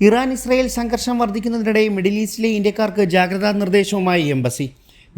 Iran Israel സംഘർഷം വർദ്ധിക്കുന്നതിനിടെ middle ഈസ്റ്റിലെ ഇന്ത്യക്കാർക്ക് ജാഗ്രതാ നിർദ്ദേശവുമായി എംബസി.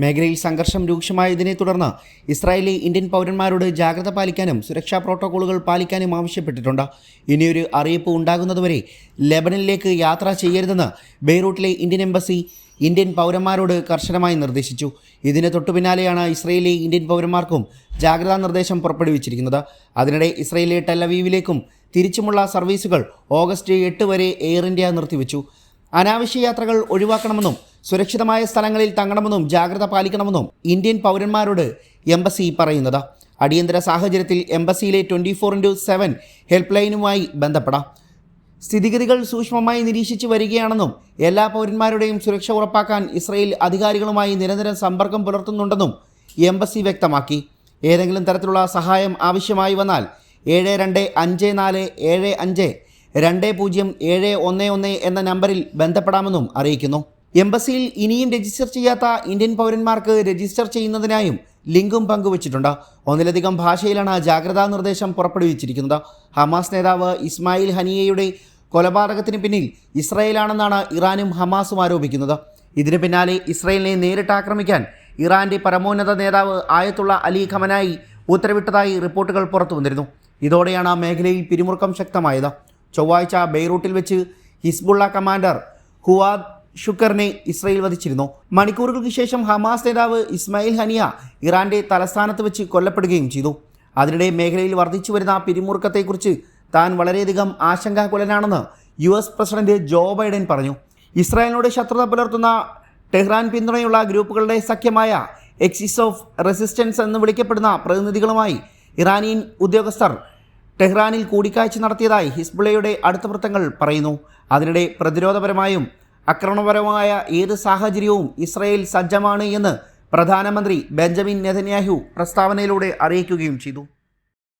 മേഖലയിൽ സംഘർഷം രൂക്ഷമായതിനെ തുടർന്ന് ഇസ്രായേലി ഇന്ത്യൻ പൗരന്മാരോട് ജാഗ്രത പാലിക്കാനും സുരക്ഷാ പ്രോട്ടോക്കോളുകൾ പാലിക്കാനും ആവശ്യപ്പെട്ടിട്ടുണ്ട്. ഇനിയൊരു അറിയിപ്പ് ഉണ്ടാകുന്നതുവരെ ലെബനനിലേക്ക് യാത്ര ചെയ്യരുതെന്ന് ബെയ്റൂട്ടിലെ ഇന്ത്യൻ എംബസി ഇന്ത്യൻ പൗരന്മാരോട് കർശനമായി നിർദ്ദേശിച്ചു. ഇതിന് തൊട്ടുപിന്നാലെയാണ് ഇസ്രയേലി ഇന്ത്യൻ പൗരന്മാർക്കും ജാഗ്രതാ നിർദ്ദേശം പുറപ്പെടുവിച്ചിരിക്കുന്നത്. അതിനിടെ ഇസ്രയേലിലെ ടെലവീവിലേക്കും തിരിച്ചുമുള്ള സർവീസുകൾ ഓഗസ്റ്റ് എട്ട് വരെ എയർ ഇന്ത്യ നിർത്തിവെച്ചു. അനാവശ്യ യാത്രകൾ ഒഴിവാക്കണമെന്നും സുരക്ഷിതമായ സ്ഥലങ്ങളിൽ തങ്ങണമെന്നും ജാഗ്രത പാലിക്കണമെന്നും ഇന്ത്യൻ പൗരന്മാരോട് എംബസി പറയുന്നത്. അടിയന്തര സാഹചര്യത്തിൽ എംബസിയിലെ twenty four into seven help ലൈനുമായി ബന്ധപ്പെടാം. സ്ഥിതിഗതികൾ സൂക്ഷ്മമായി നിരീക്ഷിച്ച് വരികയാണെന്നും എല്ലാ പൗരന്മാരുടെയും സുരക്ഷ ഉറപ്പാക്കാൻ ഇസ്രയേൽ അധികാരികളുമായി നിരന്തരം സമ്പർക്കം പുലർത്തുന്നുണ്ടെന്നും എംബസി വ്യക്തമാക്കി. ഏതെങ്കിലും തരത്തിലുള്ള സഹായം ആവശ്യമായി വന്നാൽ ഏഴ് രണ്ട് അഞ്ച് നാല് ഏഴ് അഞ്ച് രണ്ട് പൂജ്യം ഏഴ് ഒന്ന് ഒന്ന് എന്ന നമ്പറിൽ ബന്ധപ്പെടാമെന്നും അറിയിക്കുന്നു. എംബസിയിൽ ഇനിയും രജിസ്റ്റർ ചെയ്യാത്ത ഇന്ത്യൻ പൗരന്മാർക്ക് രജിസ്റ്റർ ചെയ്യുന്നതിനായും ലിങ്കും പങ്കുവച്ചിട്ടുണ്ട്. ഒന്നിലധികം ഭാഷയിലാണ് ജാഗ്രതാ നിർദ്ദേശം പുറപ്പെടുവിച്ചിരിക്കുന്നത്. ഹമാസ് നേതാവ് ഇസ്മായിൽ ഹനിയയുടെ കൊലപാതകത്തിന് പിന്നിൽ ഇസ്രയേലാണെന്നാണ് ഇറാനും ഹമാസും ആരോപിക്കുന്നത്. ഇതിന് പിന്നാലെ ഇസ്രയേലിനെ നേരിട്ട് ആക്രമിക്കാൻ ഇറാന്റെ പരമോന്നത നേതാവ് ആയത്തുള്ള അലി ഖമനായി ഉത്തരവിട്ടതായി റിപ്പോർട്ടുകൾ പുറത്തു വന്നിരുന്നു ഇതോടെയാണ് മേഖലയിൽ പിരിമുറുക്കം ശക്തമായത്. ചൊവ്വാഴ്ച ബെയ്റൂട്ടിൽ വെച്ച് ഹിസ്ബുള്ള കമാൻഡർ ഹുവാദ് ഷുക്കറിനെ ഇസ്രയേൽ വധിച്ചിരുന്നു. മണിക്കൂറുകൾക്ക് ശേഷം ഹമാസ് നേതാവ് ഇസ്മായിൽ ഹനിയ ഇറാന്റെ തലസ്ഥാനത്ത് വെച്ച് കൊല്ലപ്പെടുകയും ചെയ്തു. അതിനിടെ മേഖലയിൽ വർദ്ധിച്ചു വരുന്ന പിരിമുറുക്കത്തെക്കുറിച്ച് താൻ വളരെയധികം ആശങ്കാകുലനാണെന്ന് U S president Joe Biden പറഞ്ഞു. ഇസ്രായേലിനോട് ശത്രുത പുലർത്തുന്ന ടെഹ്റാൻ പിന്തുണയുള്ള ഗ്രൂപ്പുകളുടെ സഖ്യമായ എക്സിസ് ഓഫ് റെസിസ്റ്റൻസ് എന്ന് വിളിക്കപ്പെടുന്ന പ്രതിനിധികളുമായി ഇറാനിയൻ ഉദ്യോഗസ്ഥർ ടെഹ്റാനിൽ കൂടിക്കാഴ്ച നടത്തിയതായി ഹിസ്ബുള്ളയുടെ അടുത്ത വൃത്തങ്ങൾ പറയുന്നു. അതിനിടെ പ്രതിരോധപരമായും ആക്രമണപരമായ ഏത് സാഹചര്യവും ഇസ്രയേൽ സജ്ജമാണ് എന്ന് പ്രധാനമന്ത്രി ബെഞ്ചമിൻ നെതന്യാഹു പ്രസ്താവനയിലൂടെ അറിയിക്കുകയും ചെയ്തു.